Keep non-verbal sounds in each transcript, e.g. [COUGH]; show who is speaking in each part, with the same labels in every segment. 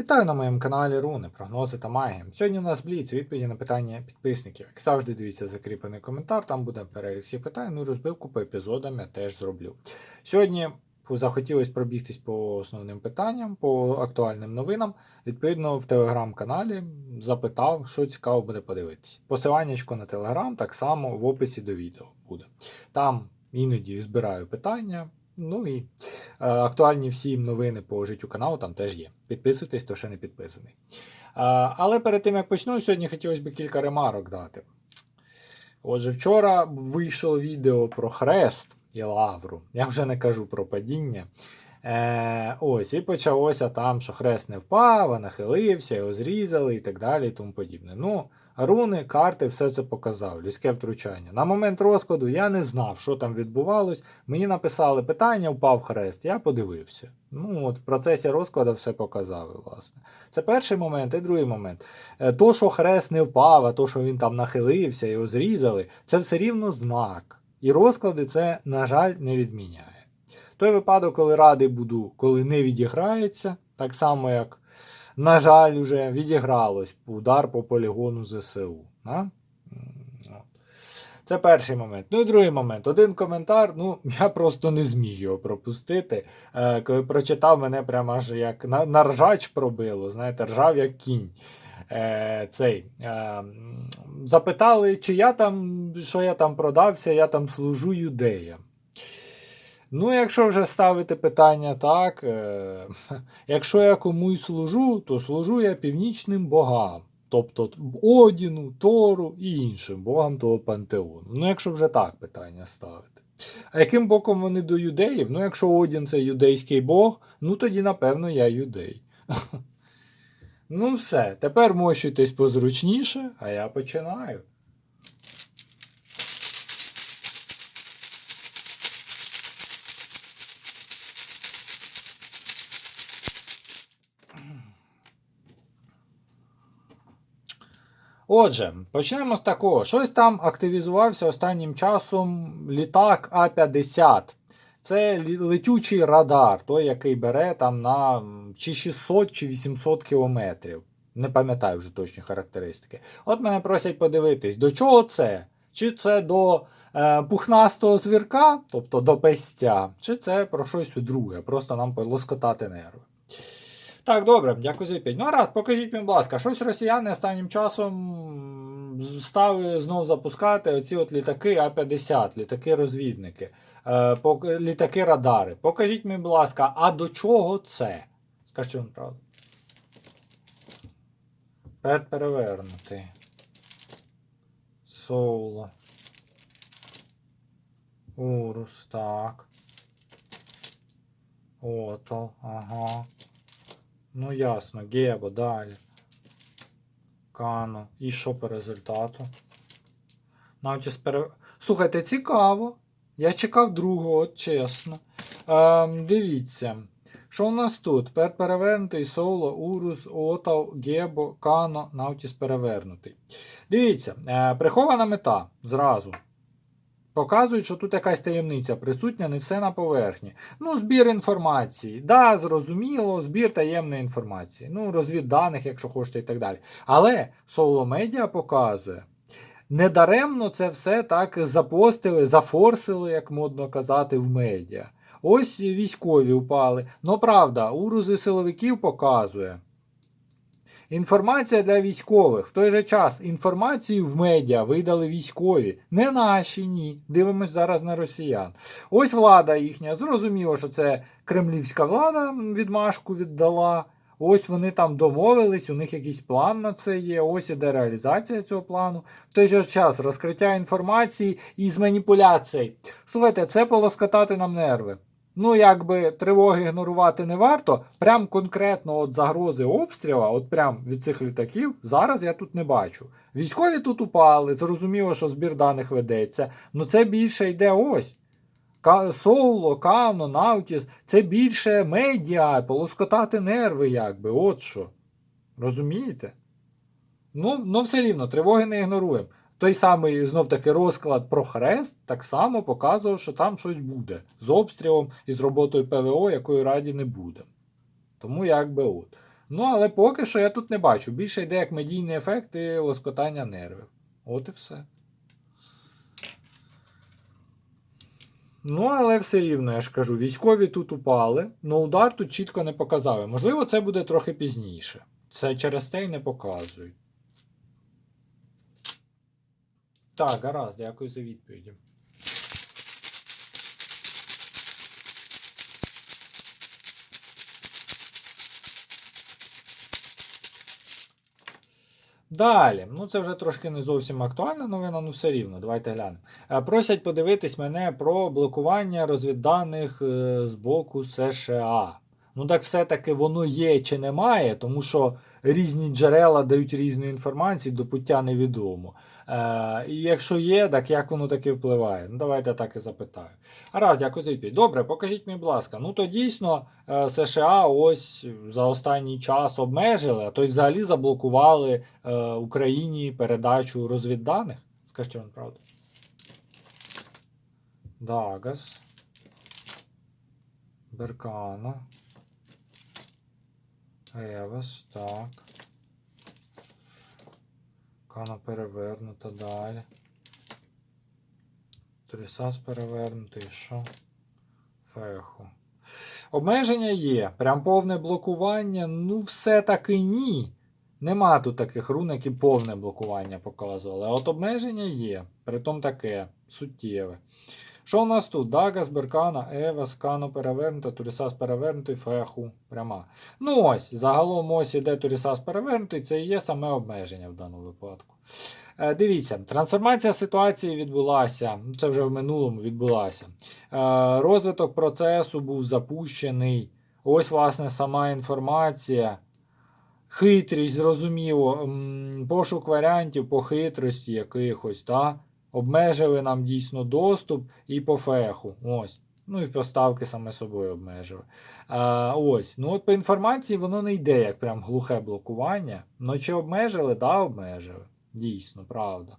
Speaker 1: Вітаю на моєму каналі Руни, прогнози та магія. Сьогодні у нас бліц, відповіді на питання підписників. Як завжди, дивіться закріплений коментар, там буде перелік всіх питань, ну і розбивку по епізодам я теж зроблю. Сьогодні захотілося пробігтись по основним питанням, по актуальним новинам. Відповідно, в телеграм-каналі запитав, що цікаво буде подивитися. Посиланнячко на телеграм так само в описі до відео буде. Там іноді збираю питання. Ну і е, актуальні всі новини по життю каналу там теж є. Підписуйтесь, хто ще не підписаний. Е, але перед тим як почну, сьогодні хотілося б кілька ремарок дати. Отже, вчора вийшло відео про хрест і лавру. Я вже не кажу про падіння. Е, ось, і почалося там, що хрест не впав, а нахилився, його зрізали і так далі. і тому подібне. Ну, руни, карти, все це показав, людське втручання. На момент розкладу я не знав, що там відбувалось. Мені написали питання, впав хрест, я подивився. Ну, от в процесі розкладу все показали, власне. Це перший момент, і другий момент. Е, То, що хрест не впав, а то, що він там нахилився, його зрізали, це все рівно знак. І розклади це, на жаль, не відміняє. Той випадок, коли радий буду, коли не відіграється, так само як, на жаль, уже відігралось удар по полігону ЗСУ. А? М, от. Це перший момент. Ну і другий момент. Один коментар, ну [LAUGHS] я просто не зміг його пропустити. Е, коли прочитав, мене прямо аж як на, на ржач пробило, знаєте, ржав як кінь. Е, цей, е, запитали, чи я там, що я там продався, я там служу юдеям. Ну, якщо вже ставити питання так, е, [LAUGHS] якщо я комусь служу, то служу я північним богам, тобто Одіну, Тору і іншим богам того пантеону. Ну, якщо вже так питання ставити. А яким боком вони до юдеїв? Ну, якщо Одін це юдейський бог, ну тоді, напевно, я юдей. [LAUGHS] Ну, все, тепер мощуйтесь позручніше, а я починаю. Отже, почнемо з такого. Щось там активізувався останнім часом літак А-50. Це летючий радар, той, який бере там на чи 600 чи 800 кілометрів. Не пам'ятаю вже точні характеристики. От мене просять подивитись, до чого це? Чи це до е, пухнастого звірка, тобто до пестя, чи це про щось друге, просто нам полоскотати нерви. Так, добре, дякую за відповідь. Ну, раз, покажіть мені, будь ласка, щось росіяни останнім часом стали знов запускати оці от літаки А-50, літаки-розвідники, е, літаки-радари. Покажіть мені, будь ласка, а до чого це? Скажіть вам правду. Пер перевернутий. Соло. Урус, так. Отол, ага. Ну ясно, Гебо, далі. Кано. І що по результату? Навіть пере... Слухайте, цікаво. Я чекав другого, чесно. Ем, дивіться. Що у нас тут? Пер перевернутий, соло, урус, отал, гебо, кано, навтіс перевернутий. Дивіться, е, прихована мета зразу. Показують, що тут якась таємниця присутня, не все на поверхні. Ну, збір інформації. Да, зрозуміло, збір таємної інформації. Ну, розвідданих, якщо хочете, і так далі. Але Соло Медіа показує. Недаремно це все так запостили, зафорсили, як модно казати, в медіа. Ось військові впали. Ну, правда, урузи силовиків показує. Інформація для військових. В той же час інформацію в медіа видали військові. Не наші, ні. Дивимось зараз на росіян. Ось влада їхня. Зрозуміло, що це кремлівська влада відмашку віддала. Ось вони там домовились, у них якийсь план на це є. Ось іде реалізація цього плану. В той же час розкриття інформації із маніпуляцій. Слухайте, це полоскотати нам нерви. Ну, якби тривоги ігнорувати не варто. Прям конкретно от загрози обстріла, от прям від цих літаків, зараз я тут не бачу. Військові тут упали, зрозуміло, що збір даних ведеться. Ну це більше йде ось. Соло, Кано, Наутіс, це більше медіа, полоскотати нерви, якби, от що. Розумієте? Ну, ну все рівно, тривоги не ігноруємо. Той самий знов таки розклад про хрест так само показував, що там щось буде з обстрілом і з роботою ПВО, якої раді не буде. Тому якби от. Ну, але поки що я тут не бачу. Більше йде як медійний ефект і лоскотання нервів. От і все. Ну, але все рівно, я ж кажу, військові тут упали, але удар тут чітко не показали. Можливо, це буде трохи пізніше. Це через те й не показують. Так, гаразд, дякую за відповіді. Далі, ну це вже трошки не зовсім актуальна новина, ну все рівно, давайте глянемо. Е, Просять подивитись мене про блокування розвідданих е, з боку США. Ну так все-таки воно є чи немає, тому що різні джерела дають різну інформацію, до пуття невідомо. Е, і якщо є, так як воно таки впливає? Ну давайте так і запитаю. Гаразд, дякую за відповідь. Добре, покажіть мені, будь ласка. Ну то дійсно е, США ось за останній час обмежили, а то й взагалі заблокували е, Україні передачу розвідданих. Скажіть вам правду. Дагас. Беркана. Евас, так. Кана перевернута далі. Трісас перевернутий, що? Феху. Обмеження є. Прям повне блокування. Ну, все-таки ні. Нема тут таких рун, які повне блокування показували. А от обмеження є. Притом таке суттєве. Що у нас тут? Дагас, Беркана, Ева, Скано перевернута, Турісас перевернутий, Феху пряма. Ну ось, загалом ось іде Турісас перевернутий, це і є саме обмеження в даному випадку. Е, Дивіться, трансформація ситуації відбулася, це вже в минулому відбулася. Е, Розвиток процесу був запущений. Ось, власне, сама інформація. Хитрість, зрозуміло, пошук варіантів по хитрості якихось, та? Обмежили нам дійсно доступ і по феху. Ось. Ну і поставки саме собою обмежили. А, ось. Ну от по інформації воно не йде як прям глухе блокування. Ну чи обмежили? Да, обмежили. Дійсно, правда.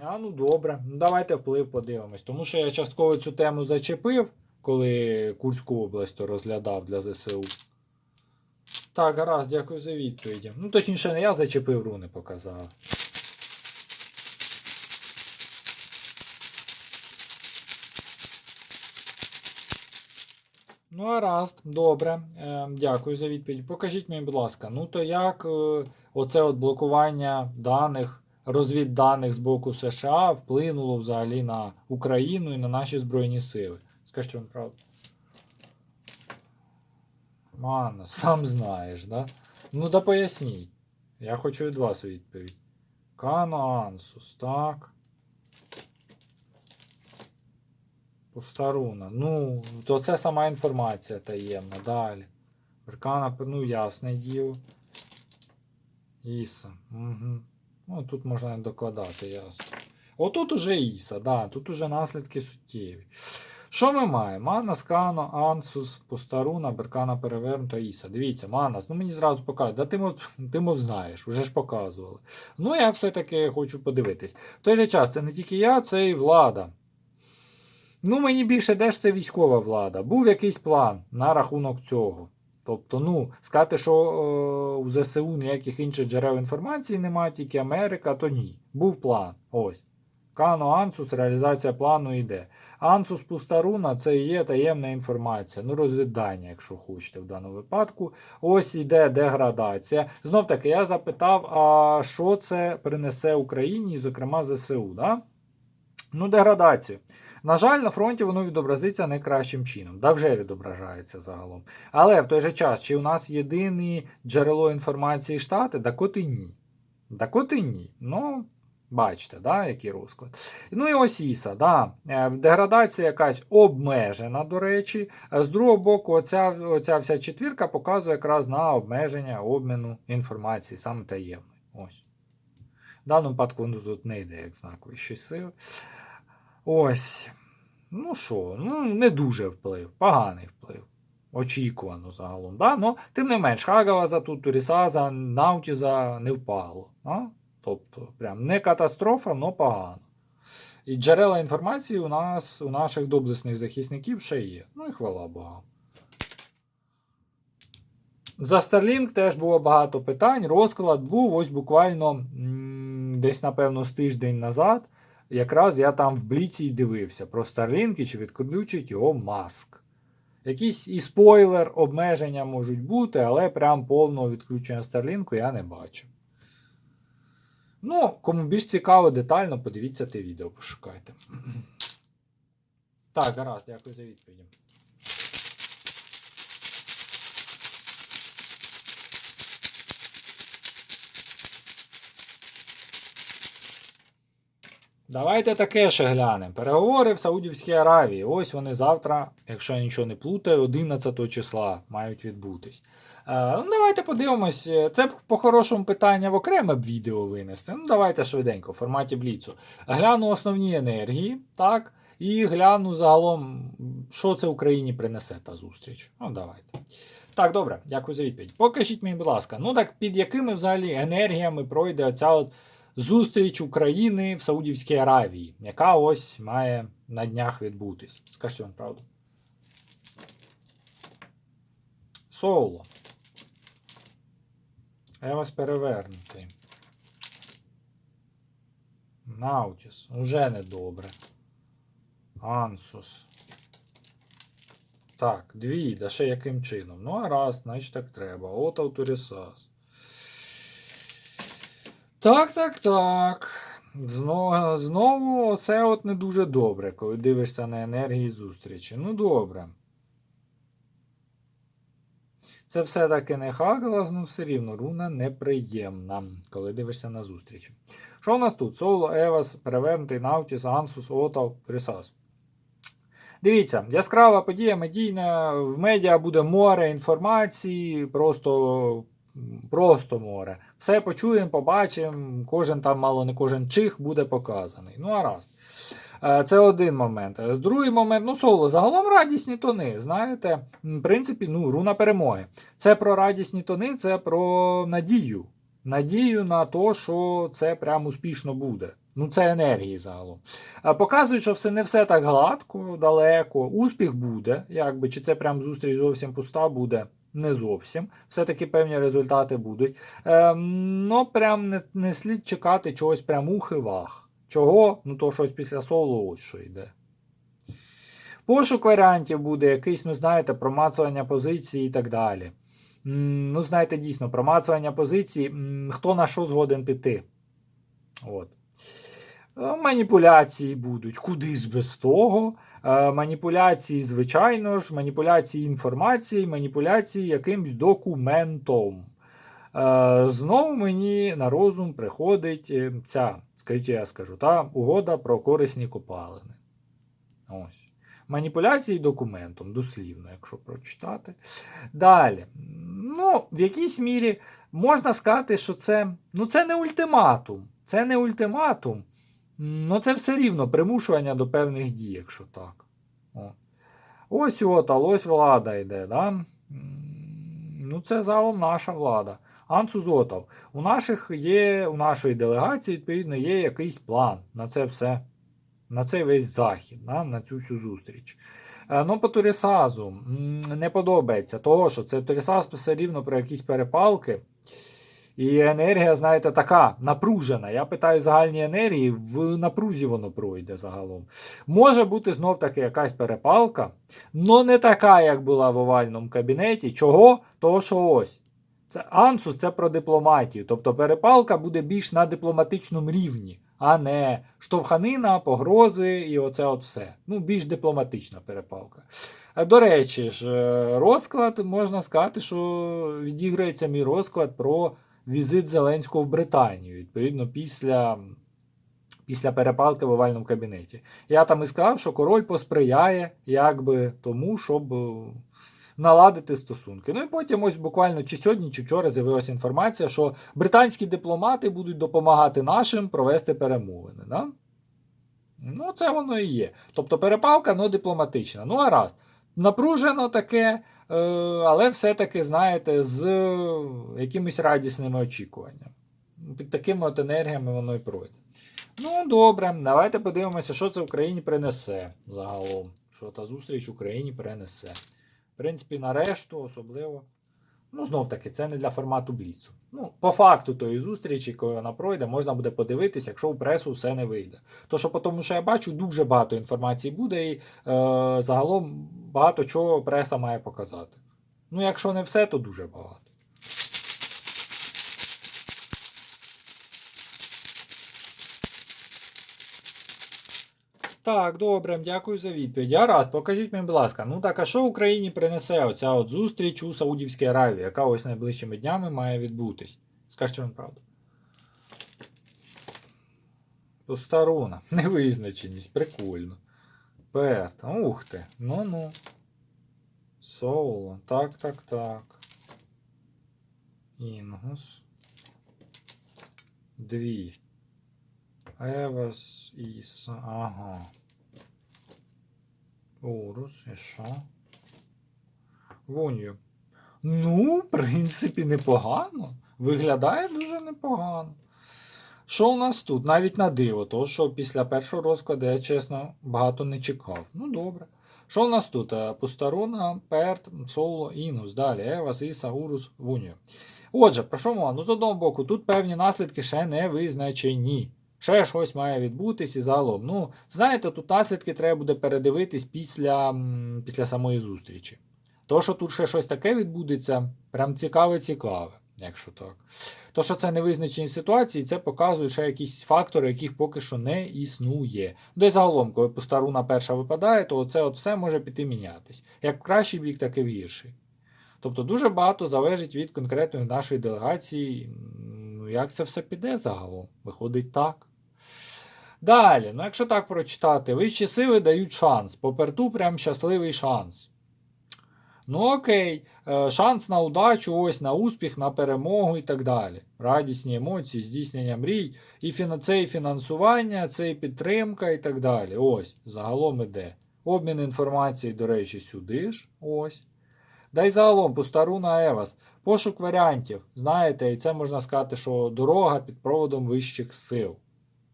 Speaker 1: А ну добре. Давайте вплив подивимось. Тому що я частково цю тему зачепив, коли Курську область розглядав для ЗСУ. Так, гаразд, дякую за відповіді. Ну, точніше, не я зачепив, руни показав. Ну, гаразд, добре. Е, дякую за відповідь. Покажіть мені, будь ласка, ну то як е, оце от блокування даних, розвідданих з боку США вплинуло взагалі на Україну і на наші Збройні Сили? Скажіть вам правду. Мано, сам знаєш, да? Ну да поясніть. Я хочу від вас відповідь. Канансус, так. Пустаруна. Ну, то це сама інформація таємна. Далі. Веркана, ну, ясне діло. Іса. Угу. Ну, тут можна докладати, ясно. Отут уже Іса, да, тут уже наслідки суттєві. Що ми маємо? Манас, Кано, Ансус, Постаруна, Беркана перевернута, Іса. Дивіться, Манас, ну мені зразу показують. Да ти мов, ти мов знаєш, вже ж показували. Ну, я все-таки хочу подивитись. В той же час це не тільки я, це і влада. Ну, мені більше де ж це військова влада. Був якийсь план на рахунок цього. Тобто, ну, сказати, що е, у ЗСУ ніяких інших джерел інформації немає, тільки Америка, то ні. Був план. Ось. Кано Ансус, реалізація плану йде. Ансус Пустаруна це і є таємна інформація. Ну, розвідання, якщо хочете в даному випадку. Ось іде деградація. Знов таки, я запитав, а що це принесе Україні, зокрема, ЗСУ. Да? Ну, деградацію. На жаль, на фронті воно відобразиться найкращим чином, да вже відображається загалом. Але в той же час, чи у нас єдине джерело інформації штати, от і ні. От і ні. Ну, бачите, да, який розклад. Ну і ось Іса, да. Е, Деградація якась обмежена, до речі. Е, З другого боку, оця, оця вся четвірка показує якраз на обмеження обміну інформації, саме таємної. Ось. В даному випадку воно тут не йде, як знак вищої сили. Ось. Ну що, ну не дуже вплив, поганий вплив. Очікувано загалом. Да? Но, тим не менш, Хагаваза тут Турісаза, Наутіза не впало. Да? Тобто, прям не катастрофа, але погано. І джерела інформації у нас, у наших доблесних захисників ще є. Ну і хвала Богу. За Starlink теж було багато питань. Розклад був ось буквально десь, напевно, з тиждень назад. Якраз я там в Бліці дивився про Starlink чи відключить його маск. Якісь і спойлер, обмеження можуть бути, але прям повного відключення Starlink я не бачу. Ну, кому більш цікаво, детально, подивіться те відео, пошукайте. [CLEARS THROAT] Так, гаразд, дякую за відповіді. Давайте таке ще глянемо. Переговори в Саудівській Аравії. Ось вони завтра, якщо я нічого не плутаю, 11 числа мають відбутись. Е, ну, давайте подивимось. Е, Це по-хорошому питання в окреме б відео винести. Ну, давайте швиденько, в форматі Бліцу. Гляну основні енергії, так, і гляну загалом, що це Україні принесе та зустріч. Ну, давайте. Так, добре, дякую за відповідь. Покажіть мені, будь ласка, ну так під якими взагалі енергіями пройде оця от зустріч України в Саудівській Аравії, яка ось має на днях відбутись. Скажіть вам правду. Соло. Я вас перевернутий. Наутіс. Уже недобре. Ансус. Так, дві, да ще яким чином? Ну, а раз, значить так треба. От авторісас. Так, так, так. Знову, знову це от не дуже добре, коли дивишся на енергії зустрічі. Ну, добре. Це все-таки не Хагалас, ну все рівно руна неприємна, коли дивишся на зустрічі. Що у нас тут? Соло, Евас, Перевернутий, Наутіс, Ансус, Отав, Рісас. Дивіться, яскрава подія медійна, в медіа буде море інформації, просто просто море. Все почуємо, побачимо, кожен там, мало не кожен чих буде показаний. Ну, а раз. Е, Це один момент. Е, Другий момент, ну, соло, загалом радісні тони. Знаєте, в принципі, ну, руна перемоги. Це про радісні тони, це про надію. Надію на те, що це прям успішно буде. Ну, це енергії загалом. Е, Показують, що все не все так гладко, далеко. Успіх буде, якби, чи це прям зустріч зовсім пуста буде. Не зовсім. Все-таки певні результати будуть. Ем, ну, прям не, не слід чекати чогось прям ухи-вах. Чого? Ну, то щось після соло ось що йде. Пошук варіантів буде якийсь, ну, знаєте, промацування позиції і так далі. Ну, знаєте, дійсно, промацування позиції, хто на що згоден піти. От. Е, Маніпуляції будуть, куди ж без того. Е, Маніпуляції, звичайно ж, маніпуляції інформації, маніпуляції якимсь документом. Е, Знову мені на розум приходить ця, скажіть, я скажу, та угода про корисні копалини. Ось. Маніпуляції документом, дослівно, якщо прочитати. Далі. Ну, в якійсь мірі можна сказати, що це, ну, це не ультиматум. Це не ультиматум. Ну, це все рівно примушування до певних дій, якщо так. О. Ось от, ось влада йде. Да? Ну, це загалом наша влада. Ансузотов. У наших є, у нашої делегації, відповідно, є якийсь план на це все, на цей весь захід, да? на цю всю зустріч. Е, Ну, по Турісазу не подобається того, що це Турісаз все рівно про якісь перепалки. І енергія, знаєте, така напружена. Я питаю загальні енергії, в напрузі воно пройде загалом. Може бути знов таки якась перепалка, але не така, як була в овальному кабінеті. Чого? Того, що ось. Це Ансус це про дипломатію. Тобто перепалка буде більш на дипломатичному рівні, а не штовханина, погрози і оце от все. Ну, більш дипломатична перепалка. Е, До речі ж, е, розклад можна сказати, що відіграється мій розклад про візит Зеленського в Британію, відповідно, після, після перепалки в овальному кабінеті. Я там і сказав, що король посприяє якби тому, щоб е, наладити стосунки. Ну і потім, ось буквально чи сьогодні, чи вчора з'явилася інформація, що британські дипломати будуть допомагати нашим провести перемовини. Да? Ну, це воно і є. Тобто перепалка, ну дипломатична. Ну, а раз. Напружено таке, але все-таки, знаєте, з е, якимись радісними очікуваннями. Під такими от енергіями воно і пройде. Ну, добре, давайте подивимося, що це Україні принесе загалом. Що та зустріч Україні принесе. В принципі, на решту особливо Ну, знов таки, це не для формату Бліцу. Ну, по факту тої зустрічі, коли вона пройде, можна буде подивитися, якщо у пресу все не вийде. То що, по тому, що я бачу, дуже багато інформації буде, і е, загалом багато чого преса має показати. Ну, якщо не все, то дуже багато. Так, добре, дякую за відповідь. Гаразд, покажіть мені, будь ласка, ну так, а що Україні принесе оця от зустріч у Саудівській Аравії, яка ось найближчими днями має відбутись? Скажіть вам правду. Постарона. [LAUGHS] Невизначеність, прикольно. Перт. Ух ти. Ну-ну. Соло. Так, так, так. Інгус. Дві. Евас Іса. Ага. Урус, і що? Вунью. Ну, в принципі, непогано. Виглядає дуже непогано. Що у нас тут? Навіть на диво, то що після першого розкладу я, чесно, багато не чекав. Ну, добре. Що у нас тут? Е, Пустарона, Перт, Соло, Інус, далі, Евас, Іса, Урус, Вунью. Отже, про що мова? Ну, з одного боку, тут певні наслідки ще не визначені. Ще щось має відбутись і загалом. Ну, знаєте, тут наслідки треба буде передивитись після, після самої зустрічі. То, що тут ще щось таке відбудеться, прям цікаве-цікаве, якщо так. То, що це невизначені ситуації, це показує ще якісь фактори, яких поки що не існує. Ну, і загалом, коли постаруна перша випадає, то це от все може піти мінятись. Як в кращий бік, так і в гірший. Тобто дуже багато залежить від конкретної нашої делегації. Ну, як це все піде загалом? Виходить так. Далі, ну якщо так прочитати, вищі сили дають шанс. По перту прям щасливий шанс. Ну окей, е, шанс на удачу, ось на успіх, на перемогу і так далі. Радісні емоції, здійснення мрій, і це і фінансування, це і підтримка і так далі. Ось, загалом іде. Обмін інформацією, до речі, сюди ж. Ось. Да й загалом, Пустаруна Евас. Пошук варіантів. Знаєте, і це можна сказати, що дорога під проводом вищих сил.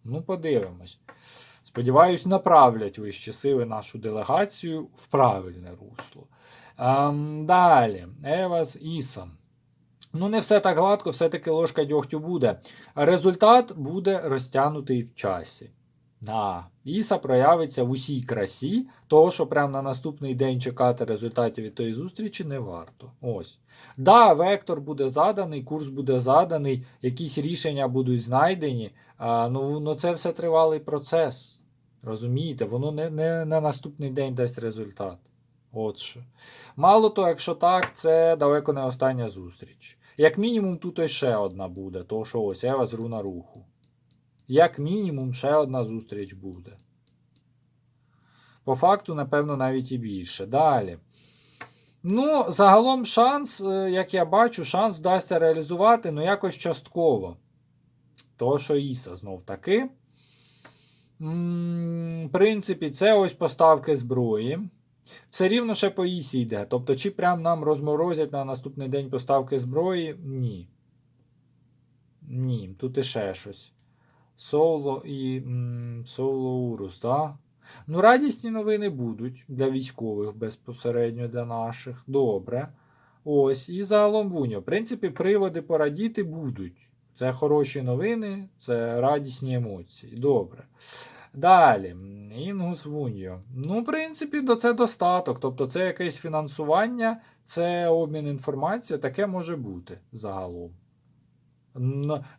Speaker 1: Ну, подивимось. Сподіваюсь, направлять вищі сили нашу делегацію в правильне русло. Ем, далі, Евас Іса. Ну, не все так гладко, все-таки ложка дьогтю буде. Результат буде розтягнутий в часі. Да. Іса проявиться в усій красі, того, що прямо на наступний день чекати результатів від тої зустрічі не варто. Ось. Да, вектор буде заданий, курс буде заданий, якісь рішення будуть знайдені. А, ну, ну це все тривалий процес. Розумієте, воно не, не на наступний день дасть результат. От що. Мало того, якщо так, це далеко не остання зустріч. Як мінімум, тут ще одна буде, то що ось Ева з руна руху. Як мінімум, ще одна зустріч буде. По факту, напевно, навіть і більше. Далі. Ну, загалом шанс, е, як я бачу, шанс вдасться реалізувати, ну якось частково. То, що Іса знов таки. В принципі, це ось поставки зброї. Все рівно ще по Ісі йде. Тобто, чи прям нам розморозять на наступний день поставки зброї? Ні. Ні, тут іще щось. Соло і м, Соло Урус, так? Ну, радісні новини будуть для військових безпосередньо для наших. Добре. Ось, і загалом Вуньо. В принципі, приводи порадіти будуть. Це хороші новини, це радісні емоції. Добре. Далі, Інгус Вуньо. Ну, в принципі, до це достаток. Тобто, це якесь фінансування, це обмін інформацією, таке може бути загалом.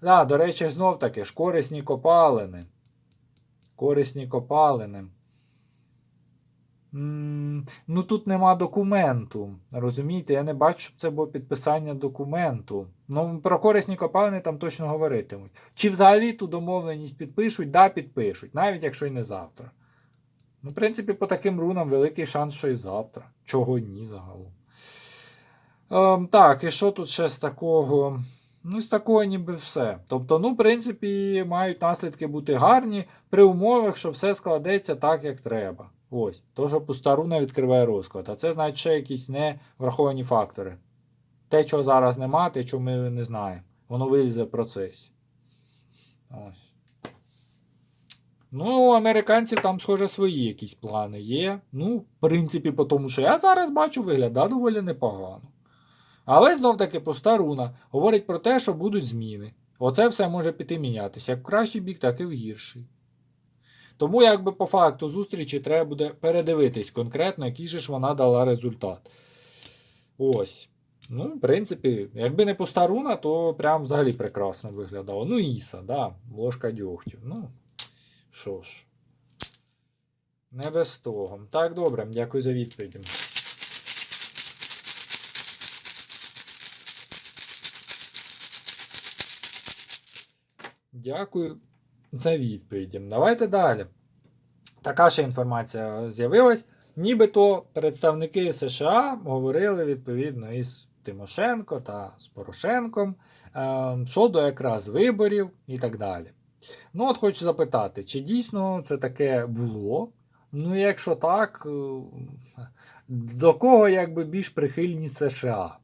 Speaker 1: А, до речі, знов таки ж корисні копалини. Корисні копалини. Ну, тут нема документу. Розумієте, я не бачу, щоб це було підписання документу. Ну, про корисні копалини там точно говоритимуть. Чи взагалі ту домовленість підпишуть? Да, підпишуть, навіть якщо й не завтра. Ну, в принципі, по таким рунам великий шанс, що і завтра. Чого ні загалом. Ем, так, і що тут ще з такого? Ну, з такого ніби все. Тобто, ну, в принципі, мають наслідки бути гарні при умовах, що все складеться так, як треба. Ось. То, що пустаруна відкриває розклад. А це значить ще якісь не враховані фактори. Те, чого зараз нема, те, чого ми не знаємо. Воно вилізе в процесі. Ось. Ну, у американців там, схоже, свої якісь плани є. Ну, в принципі, по тому, що я зараз бачу, виглядає доволі непогано. Але знов таки пуста руна говорить про те, що будуть зміни. Оце все може піти мінятися як в кращий бік, так і в гірший. Тому, якби по факту зустрічі треба буде передивитись конкретно, який же ж вона дала результат. Ось. Ну, в принципі, якби не пуста руна, то прям взагалі прекрасно виглядало. Ну, Іса, да, ложка дьогтю. Ну, що ж. Не без того. Так, добре, дякую за відповідь. Дякую за відповіді. Давайте далі. Така ще інформація з'явилась. Нібито представники США говорили відповідно із Тимошенко та з Порошенком е, щодо якраз виборів і так далі. Ну, от хочу запитати, чи дійсно це таке було? Ну, якщо так, е, до кого якби більш прихильні США?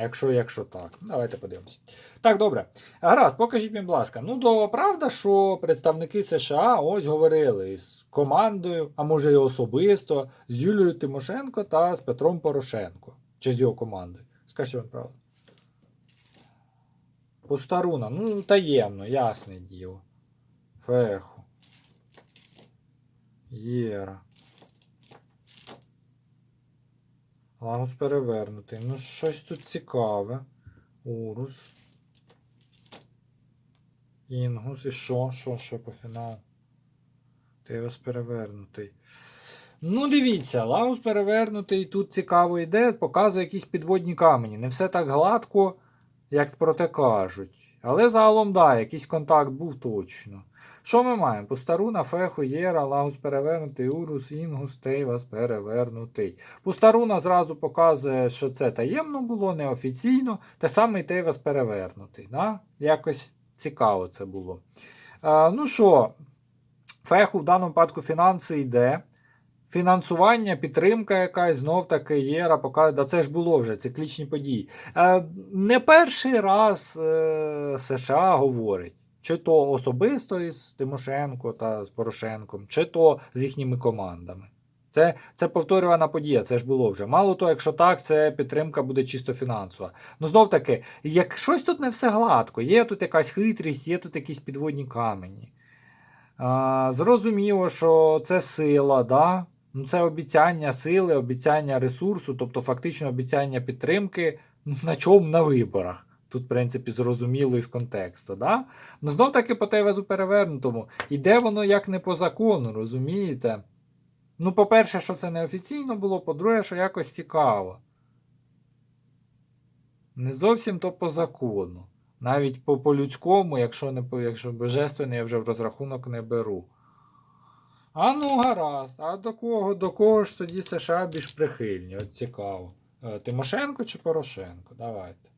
Speaker 1: Якщо, якщо так, давайте подивимося. Так, добре. Гаразд, покажіть будь ласка. Ну, то правда, що представники США ось говорили з командою, а може і особисто, з Юлією Тимошенко та з Петром Порошенко. Чи з його командою. Скажіть вам правду. Постаруна, ну таємно, ясне діло. Феху. Єра. Лагус перевернутий. Ну, щось тут цікаве. Урус. Інгус. І що? Що, що по фіналу? Тевес перевернутий. Ну, дивіться, Лагус перевернутий тут цікаво йде, показує якісь підводні камені. Не все так гладко, як про те кажуть. Але загалом, да, якийсь контакт був точно. Що ми маємо? Пустаруна, Феху, Єра, Лагус перевернутий, Урус, Інгус, Тейвас перевернутий. Пустаруна зразу показує, що це таємно було, неофіційно, те саме і Тейвас перевернутий. Да? Якось цікаво це було. А, ну що, Феху в даному випадку фінанси йде. Фінансування, підтримка якась, знов таки Єра показує, да це ж було вже циклічні події. Е, не перший раз е, США говорить, чи то особисто із Тимошенко та з Порошенком, чи то з їхніми командами. Це, це повторювана подія, це ж було вже. Мало того, якщо так, це підтримка буде чисто фінансова. Ну знов таки, як щось тут не все гладко, є тут якась хитрість, є тут якісь підводні камені. А, зрозуміло, що це сила, да? Ну, це обіцяння сили, обіцяння ресурсу, тобто фактично обіцяння підтримки ну, на чому на виборах. Тут, в принципі, зрозуміло із контексту. Да? Ну, знов таки по тевезу перевернутому. Іде воно як не по закону, розумієте? Ну, по-перше, що це неофіційно було, по-друге, що якось цікаво. Не зовсім то по закону. Навіть по, по людському, якщо не по, якщо божественний, я вже в розрахунок не беру. А ну гаразд. А до кого до кого ж тоді США більш прихильні? От цікаво. Е, Тимошенко чи Порошенко? Давайте.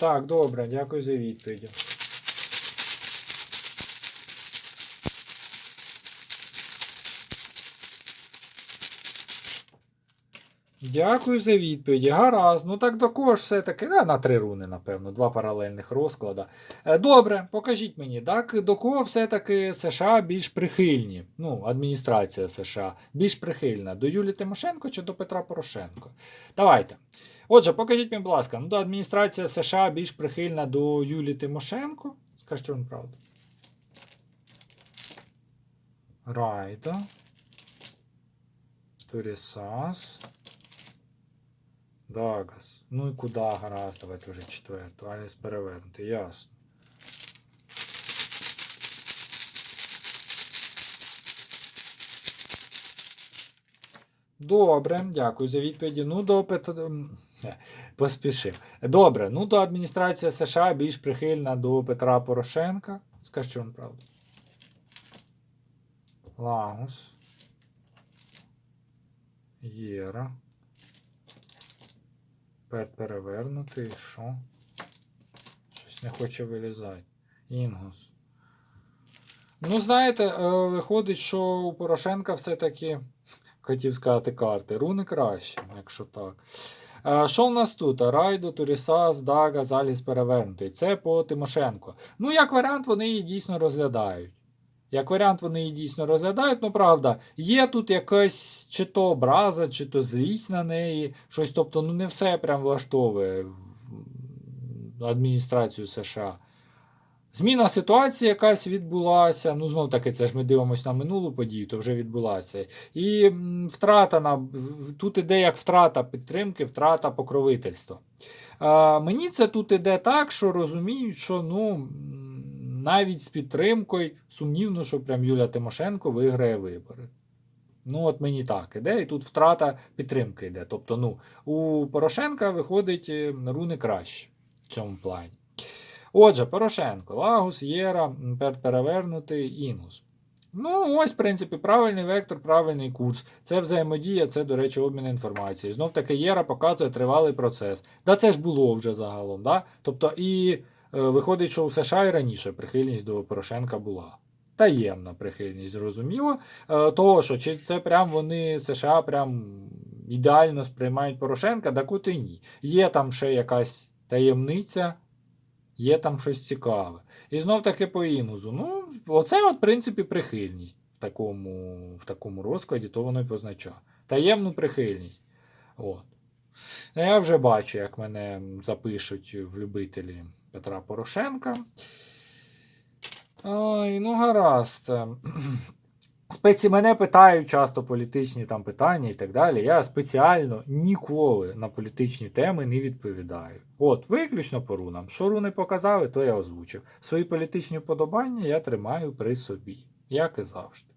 Speaker 1: Так, добре, дякую за відповіді. Дякую за відповіді. Гаразд. Ну так до кого ж все-таки? А, на три руни, напевно, два паралельних розклада. Е, Добре, покажіть мені, так, до кого все-таки США більш прихильні? Ну, адміністрація США більш прихильна до Юлії Тимошенко чи до Петра Порошенко? Давайте. Отже, покажіть мені, будь ласка, ну, до адміністрація США більш прихильна до Юлії Тимошенко. Скажіть вам правду. Райда. Турісас. Дагас. Ну і куди гаразд, давайте вже четверту. Аліс перевернути, ясно. Добре, дякую за відповіді. Ну, до е, Поспішив. Добре, ну то адміністрація США більш прихильна до Петра Порошенка. Скажіть вам правду. Лагус. Єра. Перт перевернутий. Що? Щось не хоче вилізати. Інгус. Ну, знаєте, е, виходить, що у Порошенка все-таки, хотів сказати, карти. Руни краще, якщо так. Е, Що в нас тут? Райдо, Турісас, Дага, Заліс перевернутий. Це по Тимошенко. Ну, як варіант, вони її дійсно розглядають. Як варіант, вони її дійсно розглядають, ну правда, є тут якась чи то образа, чи то злість на неї, щось, тобто, ну не все прям влаштовує адміністрацію США. Зміна ситуації якась відбулася. Ну, знов таки, це ж ми дивимося на минулу подію, то вже відбулася. І втрата на тут іде як втрата підтримки, втрата покровительства. А, мені це тут іде так, що розуміють, що ну, навіть з підтримкою сумнівно, що прям Юля Тимошенко виграє вибори. Ну, от мені так іде, і тут втрата підтримки йде. Тобто, ну, у Порошенка виходить е, руни краще в цьому плані. Отже, Порошенко, Лагус, Єра, перевернутий Інус. Ну, ось, в принципі, правильний вектор, правильний курс. Це взаємодія, це, до речі, обмін інформацією. Знов таки Єра показує тривалий процес. Да, це ж було вже загалом. Да? Тобто, і виходить, що у США і раніше прихильність до Порошенка була. Таємна прихильність, зрозуміло. Е, того, що чи це прям вони США прям ідеально сприймають Порошенка, так от і ні. Є там ще якась таємниця, є там щось цікаве. І знов таки по інузу. Ну, оце, от, в принципі, прихильність в такому, в такому розкладі, то воно й позначає. Таємну прихильність. От. Ну, Я вже бачу, як мене запишуть в любителі Петра Порошенка. Ой, ну гаразд. [CLEARS THROAT] Спеці мене питають часто політичні там питання і так далі. Я спеціально ніколи на політичні теми не відповідаю. От, виключно по рунам. Що руни показали, то я озвучив. Свої політичні вподобання я тримаю при собі, як і завжди.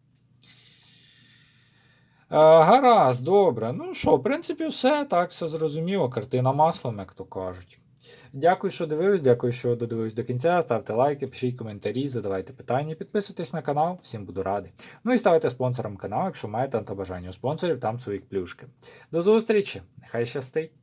Speaker 1: Е, гаразд, добре. Ну що, в принципі, все так, все зрозуміло. Картина маслом, як то кажуть. Дякую, що дивились, дякую, що додивились до кінця. Ставте лайки, пишіть коментарі, задавайте питання, підписуйтесь на канал, всім буду радий. Ну і ставайте спонсором каналу, якщо маєте та бажання у спонсорів, там свої плюшки. До зустрічі! Нехай щастить!